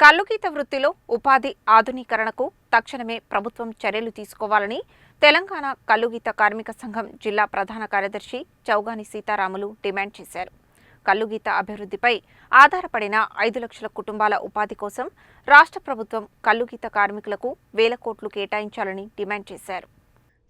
కల్లుగీత వృత్తిలో ఉపాధి ఆధునీకరణకు తక్షణమే ప్రభుత్వం చర్యలు తీసుకోవాలని తెలంగాణ కల్లుగీత కార్మిక సంఘం జిల్లా ప్రధాన కార్యదర్శి చౌగాని సీతారాములు డిమాండ్ చేశారు. కల్లుగీత అభివృద్ధిపై ఆధారపడిన ఐదు లక్షల కుటుంబాల ఉపాధి కోసం రాష్ట్ర ప్రభుత్వం కల్లుగీత కార్మికులకు వేల కోట్లు కేటాయించాలని డిమాండ్ చేశారు.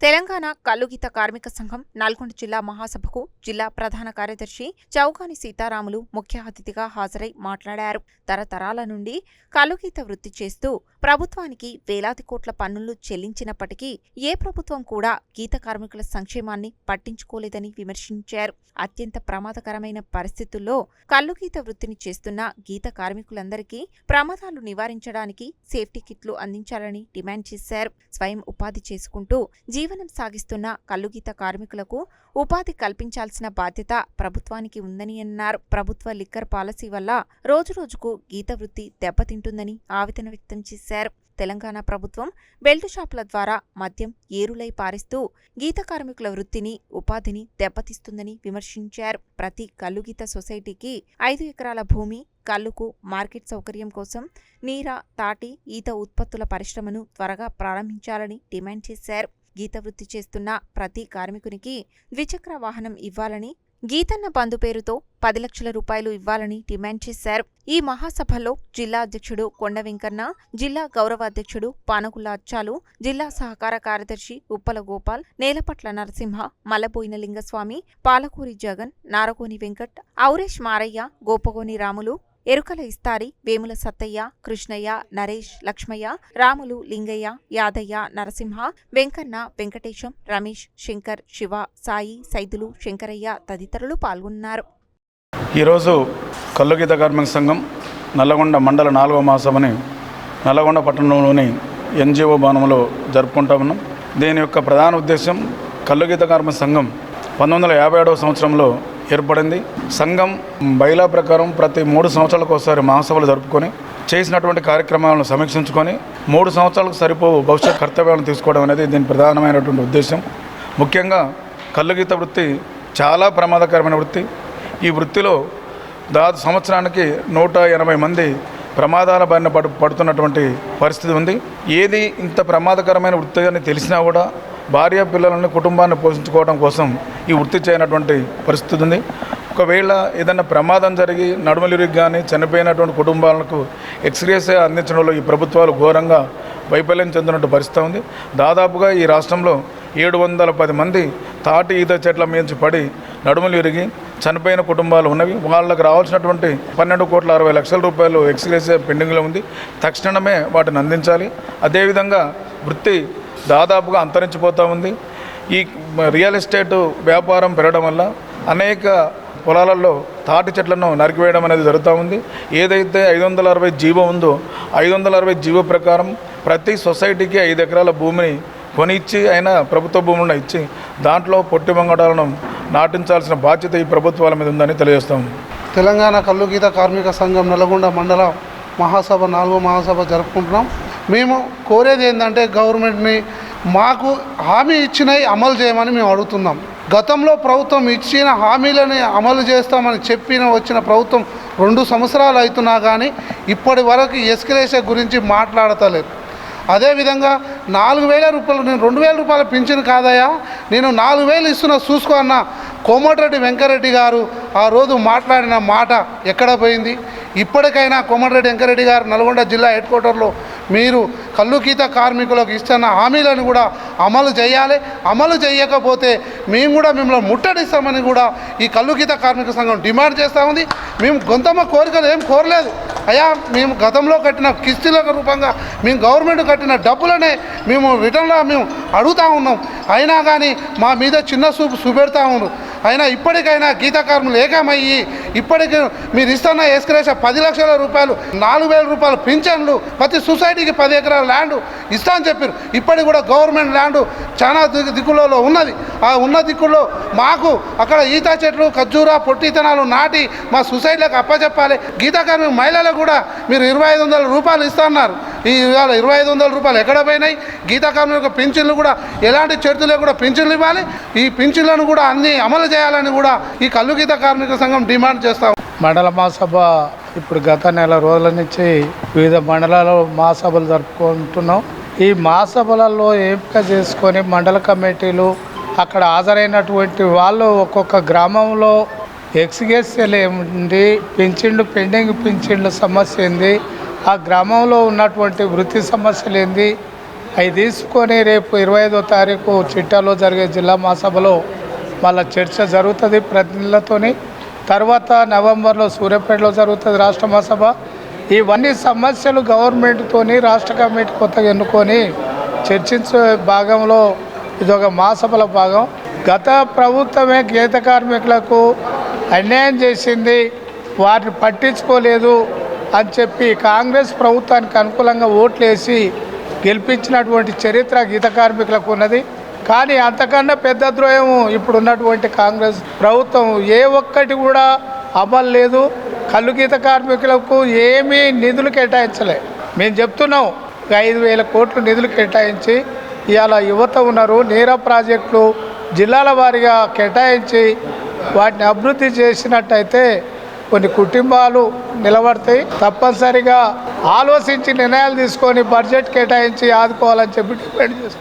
తెలంగాణ కల్లుగీత కార్మిక సంఘం నల్గొండ జిల్లా మహాసభకు జిల్లా ప్రధాన కార్యదర్శి చౌకాని సీతారాములు ముఖ్య అతిథిగా హాజరై మాట్లాడారు. తరతరాల నుండి కల్లుగీత వృత్తి చేస్తూ ప్రభుత్వానికి వేలాది కోట్ల పన్నులు చెల్లించినప్పటికీ ఏ ప్రభుత్వం కూడా గీత కార్మికుల సంక్షేమాన్ని పట్టించుకోలేదని విమర్శించారు. అత్యంత ప్రమాదకరమైన పరిస్థితుల్లో కల్లుగీత వృత్తిని చేస్తున్న గీత కార్మికులందరికీ ప్రమాదాలు నివారించడానికి సేఫ్టీ కిట్లు అందించాలని డిమాండ్ చేశారు. స్వయం ఉపాధి చేసుకుంటూ జీవ జీవనం సాగిస్తున్న కల్లుగీత కార్మికులకు ఉపాధి కల్పించాల్సిన బాధ్యత ప్రభుత్వానికి ఉందని అన్నారు. ప్రభుత్వ లిక్కర్ పాలసీ వల్ల రోజురోజుకు గీత వృత్తి దెబ్బతింటుందని ఆవేదన వ్యక్తం చేశారు. తెలంగాణ ప్రభుత్వం బెల్ట్ షాపుల ద్వారా మద్యం ఏరులై పారిస్తూ గీత కార్మికుల వృత్తిని ఉపాధిని దెబ్బతీస్తుందని విమర్శించారు. ప్రతి కల్లుగీత సొసైటీకి ఐదు ఎకరాల భూమి కల్లుకు మార్కెట్ సౌకర్యం కోసం నీర తాటి ఈత ఉత్పత్తుల పరిశ్రమను త్వరగా ప్రారంభించాలని డిమాండ్ చేశారు. గీత వృత్తి చేస్తున్న ప్రతి కార్మికునికి ద్విచక్ర వాహనం ఇవ్వాలని గీతన్న బంధు పేరుతో పది లక్షల రూపాయలు ఇవ్వాలని డిమాండ్ చేశారు. ఈ మహాసభలో జిల్లా అధ్యక్షుడు కొండ వెంకన్న జిల్లా గౌరవ అధ్యక్షుడు పానకుల అచ్చాలు జిల్లా సహకార కార్యదర్శి ఉప్పల గోపాల్ నేలపట్ల నరసింహ మల్లబోయిన లింగస్వామి పాలకూరి జగన్ నారకోని వెంకట్ ఔరేష్ మారయ్య గోపగోని రాములు ఎరుకల ఇస్తారి వేముల సత్తయ్య కృష్ణయ్య నరేష్ లక్ష్మయ్య రాములు లింగయ్య యాదయ్య నరసింహ వెంకన్న వెంకటేశం రమేష్ శంకర్ శివ సాయి సైదులు శంకరయ్య తదితరులు పాల్గొన్నారు. ఈరోజు కల్లుగీత కార్మిక సంఘం నల్లగొండ మండల నాలుగవ మాసమని నల్లగొండ పట్టణంలోని ఎన్జిఓ భవనంలో జరుపుకుంటా ఉన్నాం. దీని యొక్క ప్రధాన ఉద్దేశం కల్లుగీత కార్మిక సంఘం పంతొమ్మిది వందల యాభై ఏడవ సంవత్సరంలో ఏర్పడింది. సంఘం బైలా ప్రకారం ప్రతి మూడు సంవత్సరాలకు ఒకసారి మహాసభలు జరుపుకొని చేసినటువంటి కార్యక్రమాలను సమీక్షించుకొని మూడు సంవత్సరాలకు సరిపో భవిష్యత్ కర్తవ్యాలను తీసుకోవడం అనేది దీని ప్రధానమైనటువంటి ఉద్దేశం. ముఖ్యంగా కల్లుగీత వృత్తి చాలా ప్రమాదకరమైన వృత్తి. ఈ వృత్తిలో దాదాపు సంవత్సరానికి నూట ఎనభై మంది ప్రమాదాల బారిన పడు పడుతున్నటువంటి పరిస్థితి ఉంది. ఏది ఇంత ప్రమాదకరమైన వృత్తి అని తెలిసినా కూడా భార్య పిల్లలను కుటుంబాన్ని పోషించుకోవడం కోసం ఈ వృత్తి చేయనటువంటి పరిస్థితి ఉంది. ఒకవేళ ఏదైనా ప్రమాదం జరిగి నడుమలిరికి కానీ చనిపోయినటువంటి కుటుంబాలకు ఎక్స్రేస్ అందించడంలో ఈ ప్రభుత్వాలు ఘోరంగా వైఫల్యం చెందినట్టు పరిస్థితి ఉంది. దాదాపుగా ఈ రాష్ట్రంలో ఏడు వందల పది మంది తాటి ఈత చెట్ల మీద పడి నడుములు విరిగి చనిపోయిన కుటుంబాలు ఉన్నవి. వాళ్ళకి రావాల్సినటువంటి పన్నెండు కోట్ల అరవై లక్షల రూపాయలు ఎక్స్గ్రేస్ పెండింగ్లో ఉంది. తక్షణమే వాటిని అందించాలి. అదేవిధంగా వృత్తి దాదాపుగా అంతరించిపోతూ ఉంది. ఈ రియల్ ఎస్టేట్ వ్యాపారం పెరగడం వల్ల అనేక పొలాలలో తాటి చెట్లను నరికివేయడం అనేది జరుగుతూ ఉంది. ఏదైతే ఐదు వందల అరవై జీవో ఉందో ఐదు వందల అరవై జీవో ప్రకారం ప్రతి సొసైటీకి ఐదు ఎకరాల భూమిని కొనిచ్చి అయినా ప్రభుత్వ భూములను ఇచ్చి దాంట్లో పొట్టి వంగడాలను నాటించాల్సిన బాధ్యత ఈ ప్రభుత్వాల మీద ఉందని తెలియజేస్తాము తెలంగాణ కల్లుగీత కార్మిక సంఘం నల్గొండ మండల మహాసభ నాలుగో మహాసభ జరుపుకుంటున్నాం. మేము కోరేది ఏంటంటే గవర్నమెంట్ని మాకు హామీ ఇచ్చినవి అమలు చేయమని మేము అడుగుతున్నాం. గతంలో ప్రభుత్వం ఇచ్చిన హామీలని అమలు చేస్తామని చెప్పిన వచ్చిన ప్రభుత్వం రెండు సంవత్సరాలు అవుతున్నా కానీ ఇప్పటి వరకు ఎస్కలేషన్ గురించి మాట్లాడతలేదు. అదేవిధంగా నాలుగు వేల రూపాయలు నేను రెండు వేల రూపాయల పింఛను కాదయా నేను నాలుగు వేలు ఇస్తున్నా చూసుకో అన్న కోమటిరెడ్డి వెంకరెడ్డి గారు ఆ రోజు మాట్లాడిన మాట ఎక్కడ పోయింది? ఇప్పటికైనా కోమటిరెడ్డి వెంకరెడ్డి గారు నల్గొండ జిల్లా హెడ్ క్వార్టర్లో మీరు కల్లుగీత కార్మికులకు ఇస్తున్న హామీలను కూడా అమలు చేయాలి. అమలు చేయకపోతే మేము కూడా మిమ్మల్ని ముట్టడిస్తామని కూడా ఈ కల్లుగీత కార్మిక సంఘం డిమాండ్ చేస్తూ ఉంది. మేము గొంతమ్మ కోరికలు ఏం కోరలేదు. అయ్యా మేము గతంలో కట్టిన కిస్తీల రూపంగా మేము గవర్నమెంట్ కట్టిన డబ్బులనే మేము రిటర్న్లో మేము అడుగుతూ ఉన్నాం. అయినా కానీ మా మీద చిన్న చూపు చూపెడతా ఉన్నారు. అయినా ఇప్పటికైనా గీతకారులు ఏకమయ్యి ఇప్పటికి మీరు ఇస్తున్న ఎస్కరేషన్ పది లక్షల రూపాయలు నాలుగు వేల రూపాయలు పింఛన్లు ప్రతి సొసైటీకి పది ఎకరాల ల్యాండ్ ఇస్తా అని చెప్పారు. ఇప్పటికి కూడా గవర్నమెంట్ ల్యాండ్ చాలా దిక్కులలో ఉన్నది. ఆ ఉన్న దిక్కుల్లో మాకు అక్కడ ఈత చెట్లు ఖర్జూర పొట్టితనాలు నాటి మా సొసైటీలకు అప్పచెప్పాలి. గీతకారు మహిళలకు కూడా మీరు ఇరవై ఐదు వందల రూపాయలు ఇస్తున్నారు ఈ ఇవాళ ఇరవై ఐదు వందల రూపాయలు ఎక్కడ పోయినాయి? గీతా కార్మిక పింఛన్లు కూడా ఎలాంటి చర్చలు కూడా పింఛన్లు ఇవ్వాలి? ఈ పింఛన్లను కూడా అన్ని అమలు చేయాలని కూడా ఈ కల్లు గీత కార్మిక సంఘం డిమాండ్ చేస్తాం మండల మహాసభ ఇప్పుడు గత నెల రోజుల నుంచి వివిధ మండలాల్లో మహాసభలు జరుపుకుంటున్నాం. ఈ మహాసభలలో ఎంపిక చేసుకొని మండల కమిటీలు అక్కడ హాజరైనటువంటి వాళ్ళు ఒక్కొక్క గ్రామంలో ఎక్స్గేస్ ఏముంది? పింఛన్లు పెండింగ్ పింఛన్ల సమస్య ఏంది? ఆ గ్రామంలో ఉన్నటువంటి వృత్తి సమస్యలు ఏంది? అవి తీసుకొని రేపు ఇరవై ఐదో తారీఖు చిట్టాలో జరిగే జిల్లా మహాసభలో వాళ్ళ చర్చ జరుగుతుంది ప్రతినిధులతోని. తర్వాత నవంబర్లో సూర్యాపేటలో జరుగుతుంది రాష్ట్ర మహాసభ. ఇవన్నీ సమస్యలు గవర్నమెంట్తోని రాష్ట్ర కమిటీ కొత్తగా ఎన్నుకొని చర్చించే భాగంలో ఇదొక మహాసభల భాగం. గత ప్రభుత్వమే గీత కార్మికులకు అన్యాయం చేసింది. వారిని పట్టించుకోలేదు. అని చెప్పి కాంగ్రెస్ ప్రభుత్వానికి అనుకూలంగా ఓట్లేసి గెలిపించినటువంటి చరిత్ర గీత కార్మికులకు ఉన్నది. కానీ అంతకన్నా పెద్ద ద్రోహము ఇప్పుడు ఉన్నటువంటి కాంగ్రెస్ ప్రభుత్వం. ఏ ఒక్కటి కూడా అమలు లేదు. కళ్ళు గీత కార్మికులకు ఏమీ నిధులు కేటాయించలే. మేము చెప్తున్నాం ఐదు వేల కోట్లు నిధులు కేటాయించి ఇవాళ యువత ఉన్నారు. నీరా ప్రాజెక్టులు జిల్లాల వారీగా కేటాయించి వాటిని అభివృద్ధి చేసినట్టయితే కొన్ని కుటుంబాలు నిలబడతాయి. తప్పనిసరిగా ఆలోచించి నిర్ణయాలు తీసుకొని బడ్జెట్ కేటాయించి ఆదుకోవాలని చెప్పి డిపెండ్ చేస్తాం